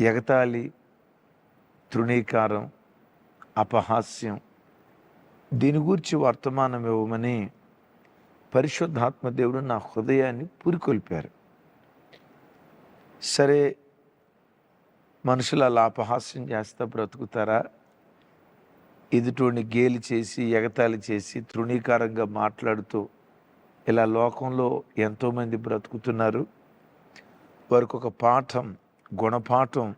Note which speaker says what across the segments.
Speaker 1: ఎగతాళి తృణీకారం అపహాస్యం. దీని గురించి వర్తమానం ఇవ్వమని పరిశుద్ధాత్మ దేవుడు నా హృదయాన్ని పురికొల్పారు. సరే మనుషులు అలా అపహాస్యం చేస్తా బ్రతుకుతారా? ఎదుటోని గేలి చేసి ఎగతాళి చేసి తృణీకారంగా మాట్లాడుతూ ఇలా లోకంలో ఎంతోమంది బ్రతుకుతున్నారు? వారికి ఒక పాఠం గుణపాఠం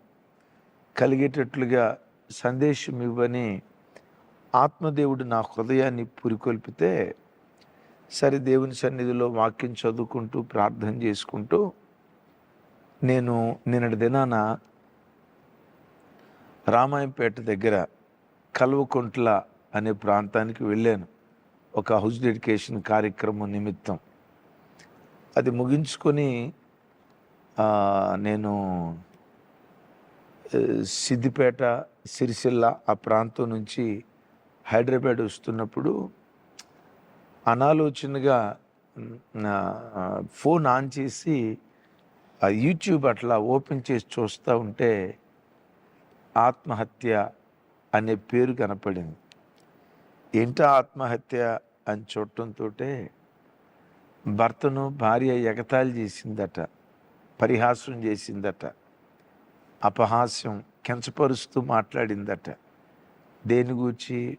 Speaker 1: కలిగేటట్లుగా సందేశం ఇవ్వని ఆత్మదేవుడు నా హృదయాన్ని పురికొల్పితే సరే దేవుని సన్నిధిలో వాక్యం చదువుకుంటూ ప్రార్థన చేసుకుంటూ నేను నిన్నటి దినాన రామాయంపేట దగ్గర కల్వకుంట్ల అనే ప్రాంతానికి వెళ్ళాను. ఒక హౌస్ డెడికేషన్ కార్యక్రమం నిమిత్తం. అది ముగించుకొని నేను సిద్దిపేట సిరిసిల్ల ఆ ప్రాంతం నుంచి హైదరాబాద్ వస్తున్నప్పుడు అనాలోచనగా ఫోన్ ఆన్ చేసి ఆ యూట్యూబ్ అట్లా ఓపెన్ చేసి చూస్తూ ఉంటే ఆత్మహత్య అనే పేరు కనపడింది. ఏంటో ఆత్మహత్య అని చూడటంతో భర్తను భార్య ఎగతాళి చేసిందట పరిహాసం చేసిందట. అపహాస్యం కించపరుస్తూ మాట్లాడిందట. దేని గూర్చి?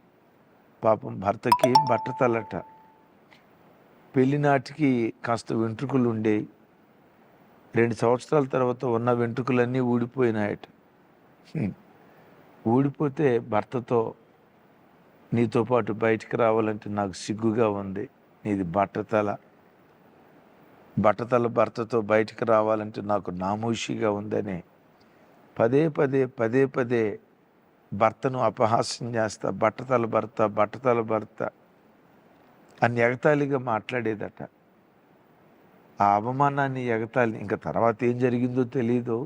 Speaker 1: పాపం భర్తకి బట్టతలట పెళ్ళినాటికి కాస్త వెంట్రుకలు ఉండేవి రెండు సంవత్సరాల తర్వాత ఉన్న వెంట్రుకలన్నీ ఊడిపోయినాయట. ఊడిపోతే భర్తతో నీతో పాటు బయటికి రావాలంటే నాకు సిగ్గుగా ఉంది. నీది బట్టతల బట్టతల భర్తతో బయటికి రావాలంటే నాకు నామూషిగా ఉందని పదే పదే పదే పదే భర్తను అపహాస్యం చేస్తా బట్టతల భర్త బట్టతల భర్త అని ఎగతాళిగా మాట్లాడేదట. ఆ అవమానాన్ని ఎగతాళి ఇంకా తర్వాత ఏం జరిగిందో తెలియదు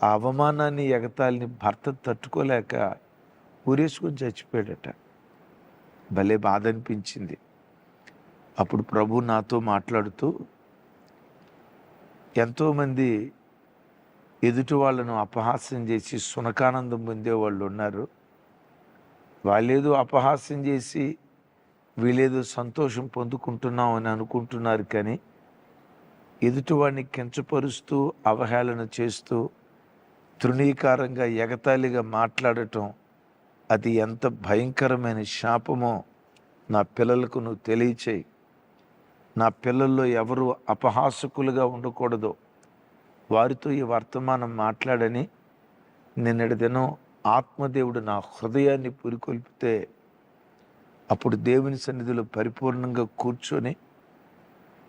Speaker 1: ఆ అవమానాన్ని ఎగతాళిని భర్త తట్టుకోలేక ఊరేసుకొని చచ్చిపోయాడట. భలే బాధ అనిపించింది అప్పుడు ప్రభు నాతో మాట్లాడుతూ ఎంతోమంది ఎదుటి వాళ్ళను అపహాస్యం చేసి సునకానందం పొందే వాళ్ళు ఉన్నారు. వాళ్ళేదో అపహాస్యం చేసి వీళ్ళేదో సంతోషం పొందుకుంటున్నాం అని అనుకుంటున్నారు కానీ ఎదుటివాడిని కించపరుస్తూ అవహేళన చేస్తూ తృణీకారంగా ఎగతాళిగా మాట్లాడటం అది ఎంత భయంకరమైన శాపమో నా పిల్లలకు నువ్వు తెలియచేయి. నా పిల్లల్లో ఎవరు అపహాసకులుగా ఉండకూడదు. వారితో ఈ వర్తమానం మాట్లాడని నిన్నటి దినం ఆత్మదేవుడు నా హృదయాన్ని పురికొల్పితే అప్పుడు దేవుని సన్నిధిలో పరిపూర్ణంగా కూర్చొని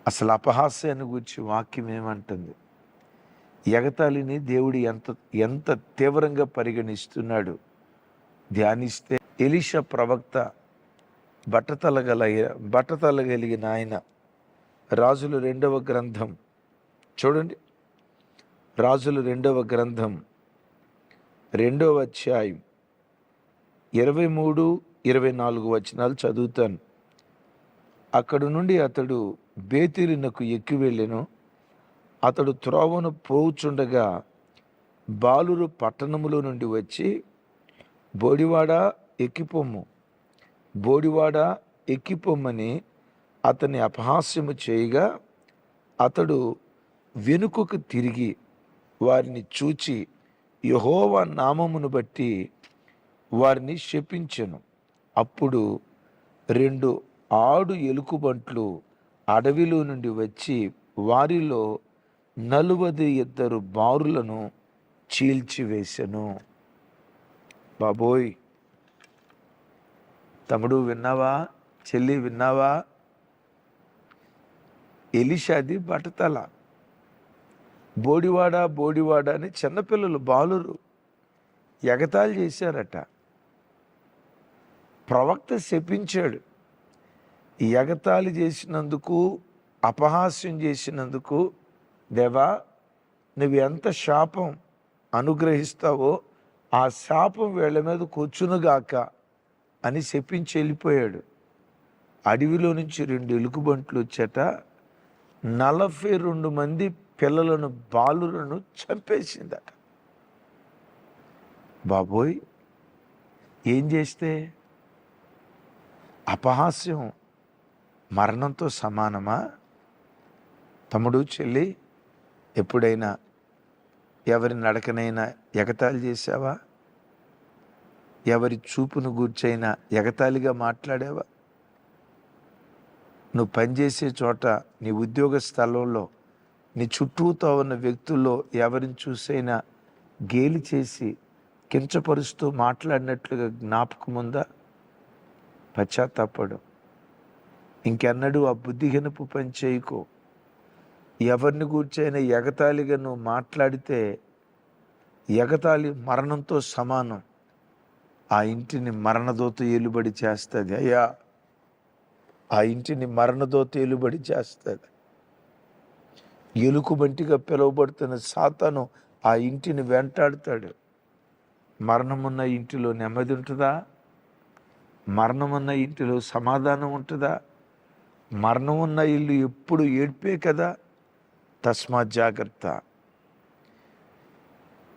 Speaker 1: అసలు అపహాస్యాన్ని గురించి వాక్యం ఏమంటుంది? ఎగతాళిని దేవుడు ఎంత ఎంత తీవ్రంగా పరిగణిస్తున్నాడు? ధ్యానిస్తే ఎలిష ప్రవక్త బట్టతలగల బట్టతల కలిగిన ఆయన రాజులు రెండవ గ్రంథం చూడండి. రాజులు రెండవ గ్రంథం రెండవ అధ్యాయం ఇరవై మూడు ఇరవై నాలుగు వచనాలు చదువుతాను. అక్కడి నుండి అతడు బేతిరినకు ఎక్కి వెళ్ళెను. అతడు త్రోవను పోవుచుండగా బాలురు పట్టణములో నుండి వచ్చి బోడివాడ ఎక్కిపొమ్ము. బోడివాడ ఎక్కిపొమ్మని అతన్ని అపహాస్యము చేయగా అతడు వెనుకకు తిరిగి వారిని చూచి యహోవా నామమును బట్టి వారిని శపించెను. అప్పుడు రెండు ఆడు ఎలుకుబంట్లు అడవిలో నుండి వచ్చి వారిలో నలువది ఇద్దరు బారులను చీల్చివేశను బాబోయ్! తమ్ముడు విన్నావా? చెల్లి విన్నావా? ఎలిషాది బట్టతల బోడివాడ బోడివాడ అని చిన్నపిల్లలు బాలురు ఎగతాళి చేశారట. ప్రవక్త శపించాడు. ఎగతాళి చేసినందుకు అపహాస్యం చేసినందుకు దేవా నువ్వు ఎంత శాపం అనుగ్రహిస్తావో ఆ శాపం వీళ్ళ మీద కూర్చునుగాక అని శపించి వెళ్ళిపోయాడు. అడవిలో నుంచి రెండు ఎలుగుబంట్లు వచ్చాట. నలభై రెండు మంది పిల్లలను బాలులను చంపేసిందట. బాబోయ్! ఏం చేస్తే? అపహాస్యం మరణంతో సమానమా? తమ్ముడు చెల్లి ఎప్పుడైనా ఎవరి నడకనైనా ఎగతాళి చేసావా ఎవరి చూపును గూర్చైనా ఎగతాళిగా మాట్లాడావా? నువ్వు పనిచేసే చోట నీ ఉద్యోగ స్థలంలో నీ చుట్టూతో ఉన్న వ్యక్తుల్లో ఎవరిని చూసైనా గేలి చేసి కించపరుస్తూ మాట్లాడినట్లుగా జ్ఞాపకం ఉందా? పశ్చాత్తాపడం ఇంకెన్నడూ ఆ బుద్ధిహీనపు పని చేయకు. ఎవరిని కూర్చైనా ఎగతాళిగా నువ్వు మాట్లాడితే ఎగతాళి మరణంతో సమానం. ఆ ఇంటిని మరణదోత ఏలుబడి చేస్తుంది. అయ్యా ఆ ఇంటిని మరణదోత ఏలుబడి చేస్తుంది. ఎలుకుబంటిగా పిలువబడుతున్న సాతాను ఆ ఇంటిని వెంటాడుతాడు. మరణమున్న ఇంటిలో నెమ్మది ఉంటుందా? మరణమున్న ఇంటిలో సమాధానం ఉంటుందా? మరణం ఉన్న ఇల్లు ఎప్పుడు ఏడ్పే కదా? తస్మా జాగ్రత్త.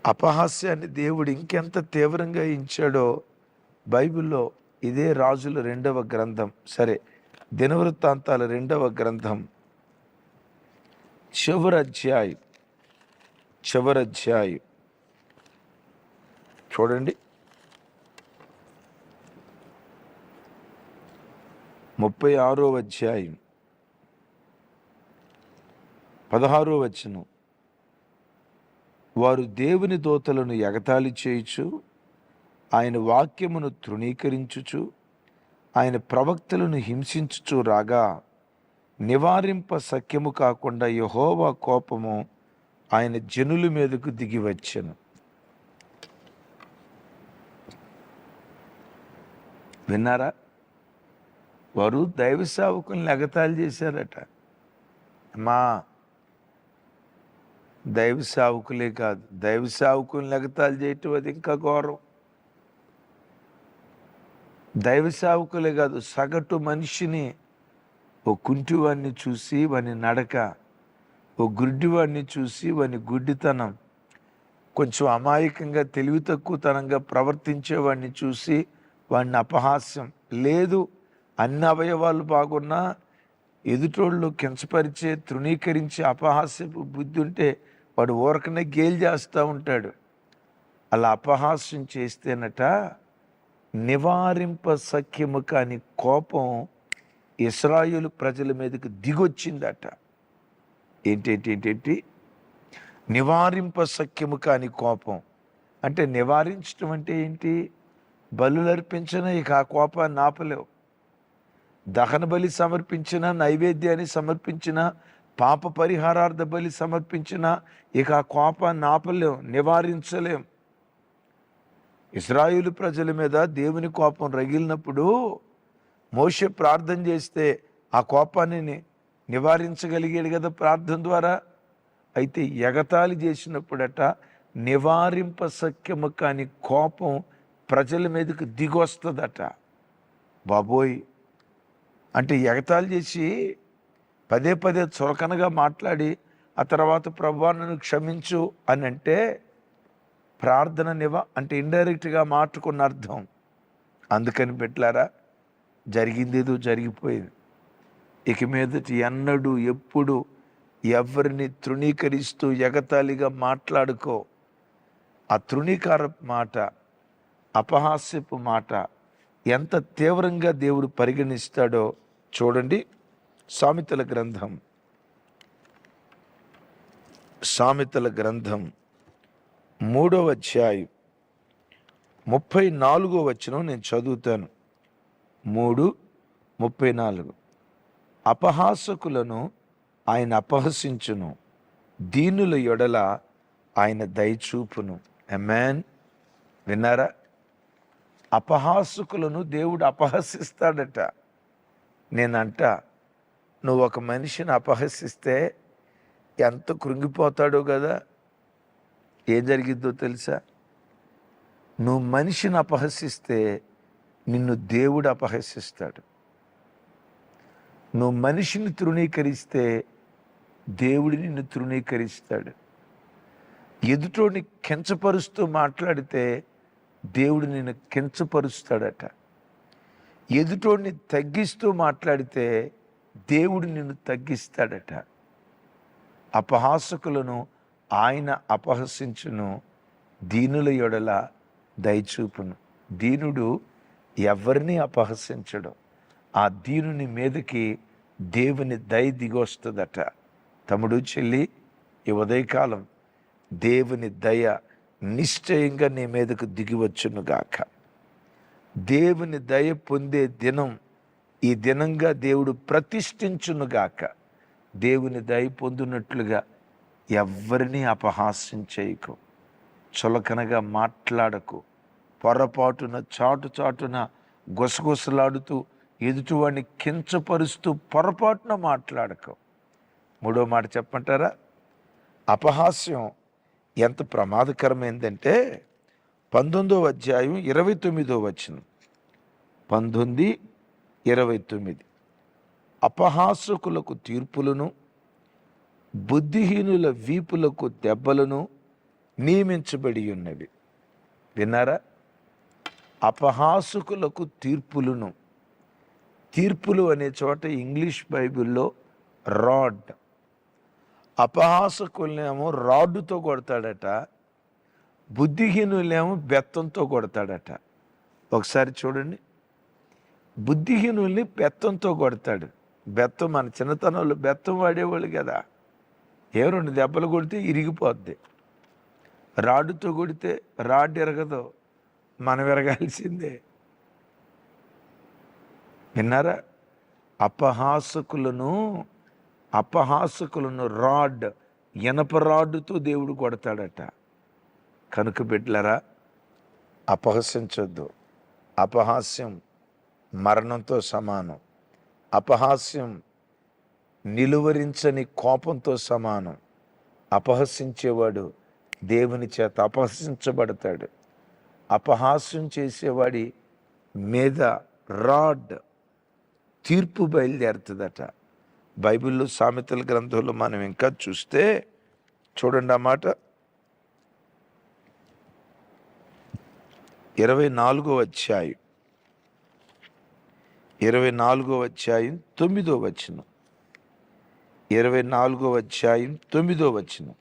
Speaker 1: అపహాస్యాన్ని దేవుడు ఇంకెంత తీవ్రంగా ఇచ్చాడో బైబిల్లో ఇదే రాజుల రెండవ గ్రంథం. సరే దినవృత్తాంతాల రెండవ గ్రంథం. చివరి అధ్యాయం అధ్యాయం. చూడండి. ముప్పై ఆరో అధ్యాయం పదహారో వచనం. వారు దేవుని దోతలను ఎగతాళి చేయుచు ఆయన వాక్యమును తృణీకరించుచు ఆయన ప్రవక్తలను హింసించుచు రాగా నివారింప సఖ్యము కాకుండా యహోవా కోపము ఆయన జనుల మీదకు దిగివచ్చను విన్నారా? వారు దైవ సేవకుల్ని ఎగతాళి చేశారట. మా దైవ సేవకులే కాదు దైవ సేవకుల్ని ఎగతాళి చేయటం అది ఇంకా ఘోరం. దైవ సేవకులే కాదు సగటు మనిషిని ఓ కుంటివాడిని చూసి వాని నడక ఓ గుడ్డివాడిని చూసి వాని గుడ్డితనం కొంచెం అమాయకంగా తెలివి తక్కువతనంగా ప్రవర్తించేవాడిని చూసి వాడిని అపహాస్యం. లేదు అన్ని అవయవాలు బాగున్నా ఎదుటోళ్ళు కించపరిచే తృణీకరించే అపహాస్యపు బుద్ధి ఉంటే వాడు ఊరకనే గేలు చేస్తూ ఉంటాడు. అలా అపహాస్యం చేస్తేనట నివారింప సఖ్యము కాని కోపం ఇస్రాయులు ప్రజల మీదకి దిగొచ్చిందట. ఏంటేంటేంటేంటి? నివారింప సఖ్యము కాని కోపం. అంటే నివారించడం అంటే ఏంటి? బలులర్పించిన ఇక ఆ కోపాన్ని ఆపలేవు. దహన బలి సమర్పించిన నైవేద్యాన్ని సమర్పించిన పాప పరిహారార్థ బలి సమర్పించిన ఇక ఆ కోపాన్ని ఆపలేం నివారించలేం. ఇస్రాయులు ప్రజల మీద దేవుని కోపం రగిలినప్పుడు మోషే ప్రార్థన చేస్తే ఆ కోపాన్ని నివారించగలిగాడు కదా ప్రార్థన ద్వారా? అయితే ఎగతాళి చేసినప్పుడట నివారింప సఖ్యము కాని కోపం ప్రజల మీదకి దిగొస్తుందట. బాబోయ్! అంటే ఎగతాళి చేసి పదే పదే చులకనగా మాట్లాడి ఆ తర్వాత ప్రభా నన్ను క్షమించు అని అంటే ప్రార్థన నివా అంటే ఇండైరెక్ట్గా మాట్లాడుకున్న అర్థం. అందుకని పెట్టారా జరిగిందేదో జరిగిపోయింది. ఇక మీదటి ఎన్నడూ ఎప్పుడు ఎవరిని తృణీకరిస్తూ ఎగతాళిగా మాట్లాడుకో. ఆ తృణీకార మాట అపహాస్యపు మాట ఎంత తీవ్రంగా దేవుడు పరిగణిస్తాడో చూడండి సామెతల గ్రంథం. సామెతల గ్రంథం మూడవ అధ్యాయం ముప్పై నాలుగో వచ్చిన నేను చదువుతాను. మూడు ముప్పై నాలుగు. అపహాసకులను ఆయన అపహసించును. దీనుల యొడల ఆయన దయచూపును. ఎమ్మాన్ విన్నారా? అపహాసకులను దేవుడు అపహసిస్తాడట. నేనంట నువ్వు ఒక మనిషిని అపహసిస్తే ఎంత కృంగిపోతాడో కదా? ఏం జరిగిద్దో తెలుసా? నువ్వు మనిషిని అపహసిస్తే నిన్ను దేవుడు అపహసిస్తాడు. నువ్వు మనిషిని తృణీకరిస్తే దేవుడు నిన్ను తృణీకరిస్తాడు. ఎదుటోని కించపరుస్తూ మాట్లాడితే దేవుడు నిన్ను కించపరుస్తాడట. ఎదుటోడిని తగ్గిస్తూ మాట్లాడితే దేవుడు నిన్ను తగ్గిస్తాడట. అపహాసకులను ఆయన అపహసించును దీనుల యొడల దయచూపును. దీనుడు ఎవరిని అపహసించడం? ఆ దీనుని మీదకి దేవుని దయ దిగొస్తుందట. తమ్ముడు చెల్లి ఈ ఉదయకాలం దేవుని దయ నిశ్చయంగా నీ మీదకు దిగివచ్చును గాక. దేవుని దయ పొందే దినం ఈ దినంగా దేవుడు ప్రతిష్ఠించునుగాక దేవుని దయ పొందినట్లుగా ఎవరిని అపహాస్యం చేయకు. చులకనగా మాట్లాడకు. పొరపాటున చాటు చాటున గుసగుసలాడుతూ ఎదుటివాడిని కించపరుస్తూ పొరపాటున మాట్లాడకు. మూడో మాట చెప్పంటారా అపహాస్యం ఎంత ప్రమాదకరమైందంటే పంతొమ్మిదో అధ్యాయం ఇరవై తొమ్మిదో వచనం. పంతొమ్మిది ఇరవై తొమ్మిది. అపహాసకులకు తీర్పులను బుద్ధిహీనుల వీపులకు దెబ్బలను నియమించబడి ఉన్నవి. విన్నారా? అపహాసుకులకు తీర్పులను. తీర్పులు అనే చోట ఇంగ్లీష్ బైబిల్లో రాడ్. అపహాసకులనేమో రాడ్డుతో కొడతాడట. బుద్ధిహీనులేమో బెత్తంతో కొడతాడట. ఒకసారి చూడండి. బుద్ధిహీనుల్ని బెత్తంతో కొడతాడు. బెత్తం మన చిన్నతనంలో బెత్తం వాడేవాళ్ళు కదా. ఏ రెండు దెబ్బలు కొడితే ఇరిగిపోద్ది. రాడ్డుతో కొడితే రాడ్ ఎరగదు మనం విరగాల్సిందే విన్నారా? అపహాసకులను అపహాసకులను రాడ్ ఇనప రాడ్డుతో దేవుడు కొడతాడట. కనుక బిడ్డలరా అపహసించొద్దు అపహాస్యం మరణంతో సమానం. అపహాస్యం నిలువరించని కోపంతో సమానం. అపహసించేవాడు దేవుని చేత అపహసించబడతాడు. అపహాస్యం చేసేవాడి మీద రాడ్ తీర్పు బయలుదేరుతుందట. బైబిల్లో సామెతల గ్రంథంలో మనం ఇంకా చూస్తే చూడండి ఆ మాట. ఇరవై నాలుగో అధ్యాయం. ఇరవై నాలుగో అధ్యాయం తొమ్మిదో వచనం. ఇరవై నాలుగో అధ్యాయం తొమ్మిదో వచనం.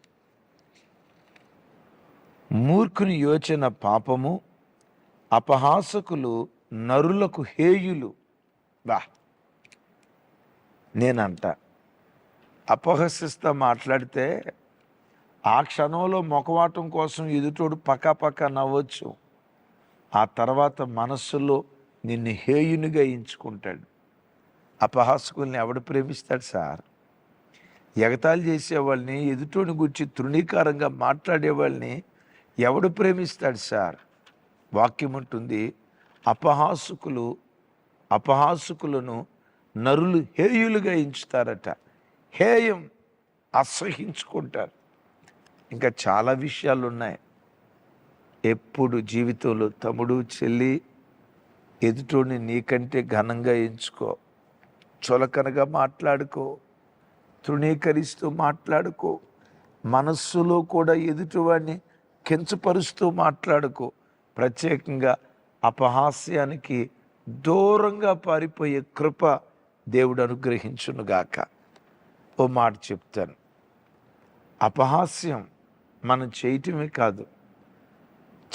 Speaker 1: మూర్ఖుని యోచన పాపము అపహాసకులు నరులకు హేయులు. బా నేనంట. అపహసిస్తా మాట్లాడితే ఆ క్షణంలో మొకవాటం కోసం ఎదుటోడు పక్క పక్క నవ్వచ్చు. ఆ తర్వాత మనస్సులో నిన్ను హేయునిగా ఎంచుకుంటాడు. అపహాసకుల్ని ఎవడు ప్రేమిస్తాడు సార్? ఎగతాళి చేసేవాళ్ళని ఎదుటోని గురించి తృణీకారంగా మాట్లాడేవాళ్ళని ఎవడు ప్రేమిస్తాడు సార్? వాక్యం ఉంటుంది అపహాసుకులు అపహాసుకులను నరులు హేయులుగా ఎంచుతారట. హేయం అసహించుకుంటారు. ఇంకా చాలా విషయాలు ఉన్నాయి ఎప్పుడు జీవితంలో తమ్ముడు చెల్లి ఎదుటోని నీకంటే ఘనంగా ఎంచుకో. చులకనగా మాట్లాడుకో. తృణీకరిస్తూ మాట్లాడుకో. మనస్సులో కూడా ఎదుటివాడిని కించపరుస్తూ మాట్లాడుకో. ప్రత్యేకంగా అపహాస్యానికి దూరంగా పారిపోయే కృప దేవుడు అనుగ్రహించునుగాక ఓ మాట చెప్తాను. అపహాస్యం మనం చేయటమే కాదు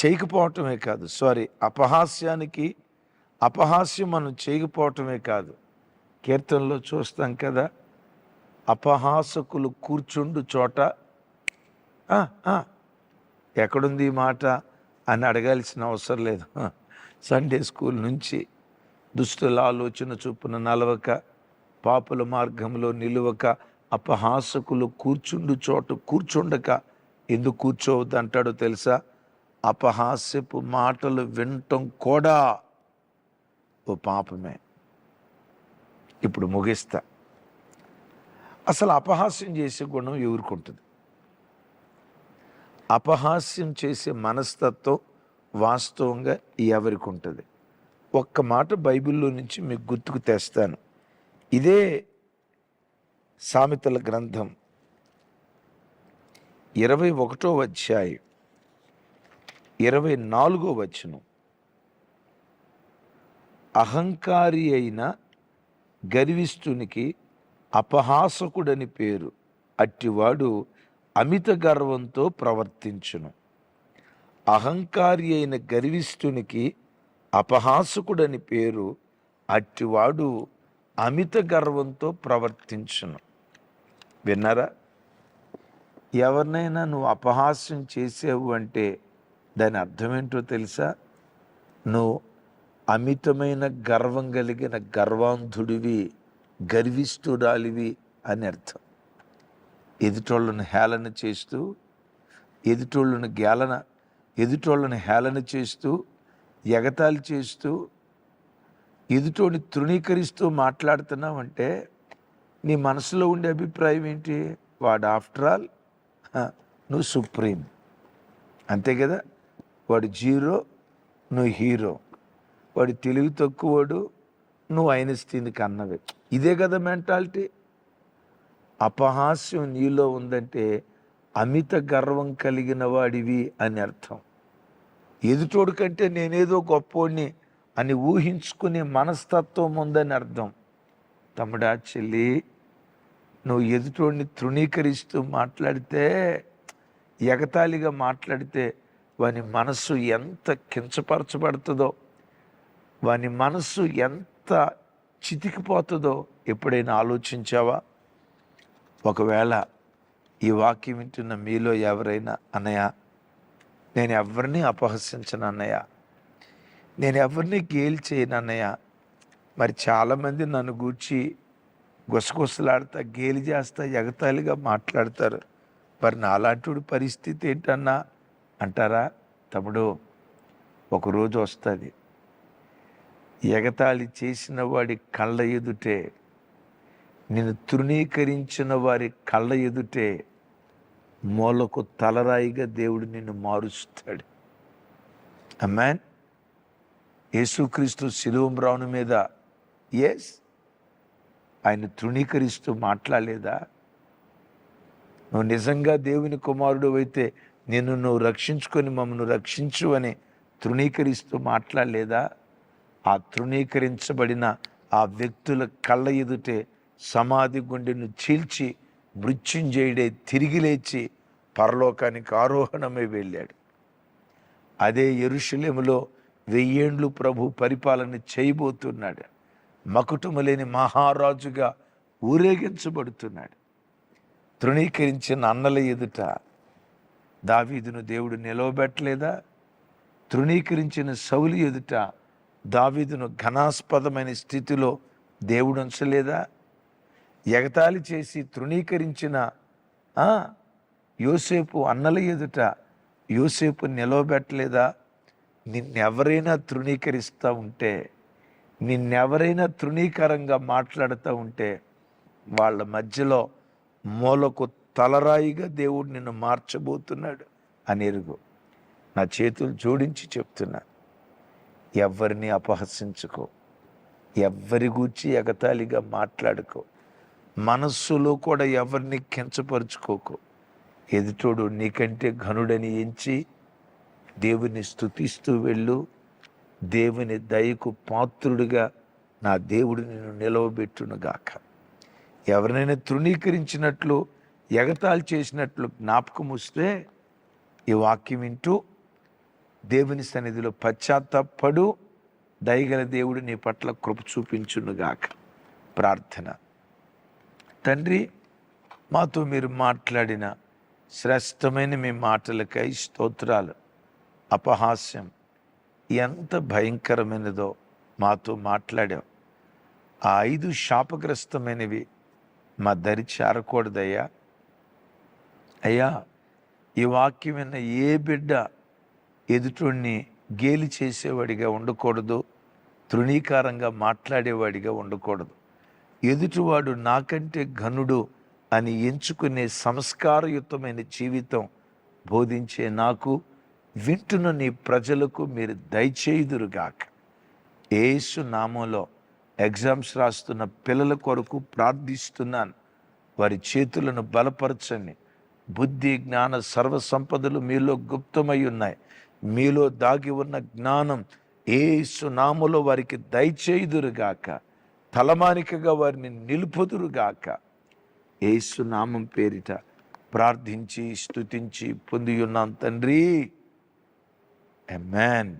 Speaker 1: చేయకపోవటమే కాదు సారీ అపహాస్యానికి అపహాస్యం మనం చేయకపోవటమే కాదు. కీర్తనలో చూస్తాం కదా అపహాసకులు కూర్చుండు చోట ఎక్కడుంది ఈ మాట అని అడగాల్సిన అవసరం లేదు. సండే స్కూల్ నుంచి దుష్టుల ఆలోచన చొప్పున నలవక పాపుల మార్గంలో నిలువక అపహాసకులు కూర్చుండు చోట కూర్చుండక ఎందుకు కూర్చోవద్దు అంటాడో తెలుసా? అపహాస్యపు మాటలు వినటం కూడా ఓ పాపమే. ఇప్పుడు ముగిస్తా. అసలు అపహాస్యం చేసే గుణం ఎవరికి ఉంటుంది? అపహాస్యం చేసే మనస్తత్వం వాస్తవంగా ఎవరికి ఉంటుంది? ఒక్క మాట బైబిల్లో నుంచి మీకు గుర్తుకు తెస్తాను. ఇదే సామెతల గ్రంథం ఇరవై ఒకటో అధ్యాయం ఇరవై నాలుగో వచనం. అహంకారి అయిన గర్విష్ఠునికి అపహాసకుడని పేరు అట్టివాడు అమిత గర్వంతో ప్రవర్తించును. అహంకారి అయిన గర్విష్ఠునికి అపహాసుకుడని పేరు అట్టివాడు అమిత గర్వంతో ప్రవర్తించును. విన్నారా? ఎవరినైనా నువ్వు అపహాస్యం చేసావు అంటే దాని అర్థం ఏంటో తెలుసా? నువ్వు అమితమైన గర్వం కలిగిన గర్వాంధుడివి గర్విష్ఠురాలివి అని అర్థం. ఎదుటోళ్ళను హేళన చేస్తూ ఎదుటోళ్ళను గేలన ఎదుటోళ్ళను హేళన చేస్తూ ఎగతాళి చేస్తూ ఎదుటోని తృణీకరిస్తూ మాట్లాడుతున్నావంటే నీ మనసులో ఉండే అభిప్రాయం ఏంటి? వాడు ఆఫ్టర్ ఆల్ నువ్వు సుప్రీం. అంతే కదా? వాడు జీరో నువ్వు హీరో. వాడు తెలివి తక్కువడు నువ్వు ఐనస్టీన్కి కన్నవే ఇదే కదా మెంటాలిటీ? అపహాస్యం నీలో ఉందంటే అమిత గర్వం కలిగిన వాడివి అని అర్థం. ఎదుటోడు కంటే నేనేదో గొప్పోడిని అని ఊహించుకునే మనస్తత్వం ఉందని అర్థం. తమ్ముడా చెల్లి నువ్వు ఎదుటోడిని తృణీకరిస్తూ మాట్లాడితే ఎగతాళిగా మాట్లాడితే వాని మనస్సు ఎంత కించపరచబడుతుందో వాని మనస్సు ఎంత చితికిపోతుందో ఎప్పుడైనా ఆలోచించావా? ఒకవేళ ఈ వాక్యం వింటున్న మీలో ఎవరైనా అన్నయ్య నేను ఎవరిని అపహసించను అన్నయ్య? నేను ఎవరిని గేల్ చేయను అన్నయ్య? మరి చాలామంది నన్ను గూర్చి గుసగుసలాడతా గేలి చేస్తా ఎగతాళిగా మాట్లాడతారు. మరి నాలాంటి పరిస్థితి ఏంటన్నా? అంటారా? తమ్ముడు ఒకరోజు వస్తుంది. ఎగతాళి చేసిన వాడి కళ్ళ ఎదుటే నిన్ను తృణీకరించిన వారి కళ్ళ ఎదుటే మూలకు తలరాయిగా దేవుడు నిన్ను మారుస్తాడు. అమ్మాన్ యేసుక్రీస్తు శిలువం మీద ఎస్ ఆయన తృణీకరిస్తూ మాట్లాడలేదా? నువ్వు నిజంగా దేవుని కుమారుడు అయితే నిన్ను నువ్వు రక్షించుకొని మమ్మల్ని రక్షించు అని తృణీకరిస్తూ మాట్లాడలేదా? ఆ తృణీకరించబడిన ఆ వ్యక్తుల కళ్ళ ఎదుటే సమాధి గుండెను చీల్చి మృత్యుంజయుడే తిరిగి లేచి పరలోకానికి ఆరోహణమై వెళ్ళాడు. అదే ఎరుషులేములో వెయ్యేండ్లు ప్రభు పరిపాలన చేయబోతున్నాడు. మకుటము లేని మహారాజుగా ఊరేగించబడుతున్నాడు. తృణీకరించిన అన్నల ఎదుట దావీదును దేవుడు నిలవబెట్టలేదా? తృణీకరించిన సౌలు ఎదుట దావీదును ఘనాస్పదమైన స్థితిలో దేవుడు ఉంచలేదా? ఎగతాళి చేసి తృణీకరించిన యోసేపు అన్నల ఎదుట యోసేపు నిలవబెట్టలేదా? నిన్నెవరైనా తృణీకరిస్తూ ఉంటే నిన్నెవరైనా తృణీకరంగా మాట్లాడుతూ ఉంటే వాళ్ళ మధ్యలో మూలకు తలరాయిగా దేవుడు నిన్ను మార్చబోతున్నాడు అని ఎరుగు. నా చేతులు జోడించి చెప్తున్నా ఎవరిని అపహసించుకో ఎవ్వరి గూర్చి ఎగతాళిగా మాట్లాడుకో. మనస్సులో కూడా ఎవరిని కించపరుచుకోకు. ఎదుటోడు నీకంటే ఘనుడని ఎంచి దేవుని స్థుతిస్తూ వెళ్ళు. దేవుని దయకు పాత్రుడిగా నా దేవుడు నిన్ను నిలవబెట్టునుగాక. ఎవరినైనా తృణీకరించినట్లు ఎగతాళి చేసినట్లు జ్ఞాపకం వస్తే ఈ వాక్యం వింటూ దేవుని సన్నిధిలో పశ్చాత్తాపడు. దయగల దేవుడు నీ పట్ల కృప చూపించునుగాక. ప్రార్థన. తండ్రి మాతో మీరు మాట్లాడిన శ్రేష్టమైన మీ మాటలకై స్తోత్రాలు. అపహాస్యం ఎంత భయంకరమైనదో మాతో మాట్లాడావు. ఆ ఐదు శాపగ్రస్తమైనవి మా దరి చేరకూడదయ్యా. అయ్యా ఈ వాక్యం విన్న ఏ బిడ్డ ఎదుటిని గేలి చేసేవాడిగా ఉండకూడదు తృణీకారంగా మాట్లాడేవాడిగా ఉండకూడదు. ఎదుటివాడు నాకంటే ఘనుడు అని ఎంచుకునే సంస్కారయుతమైన జీవితం బోధించే నాకు వింటున్న నీ ప్రజలకు మీరు దయచేయుదురుగాక. ఏసు నామంలో ఎగ్జామ్స్ రాస్తున్న పిల్లల కొరకు ప్రార్థిస్తున్నాను. వారి చేతులను బలపరచండి. బుద్ధి జ్ఞాన సర్వ సంపదలు మీలో గుప్తమై ఉన్నాయి. మీలో దాగి ఉన్న జ్ఞానం ఏ సునాములో వారికి దయచేయుదురుగాక. తలమానికగా వారిని నిలుపుదురుగాక. ఏసునామం పేరిట ప్రార్థించి స్తుతించి పొంది ఉన్నాం తండ్రి. మ్యాన్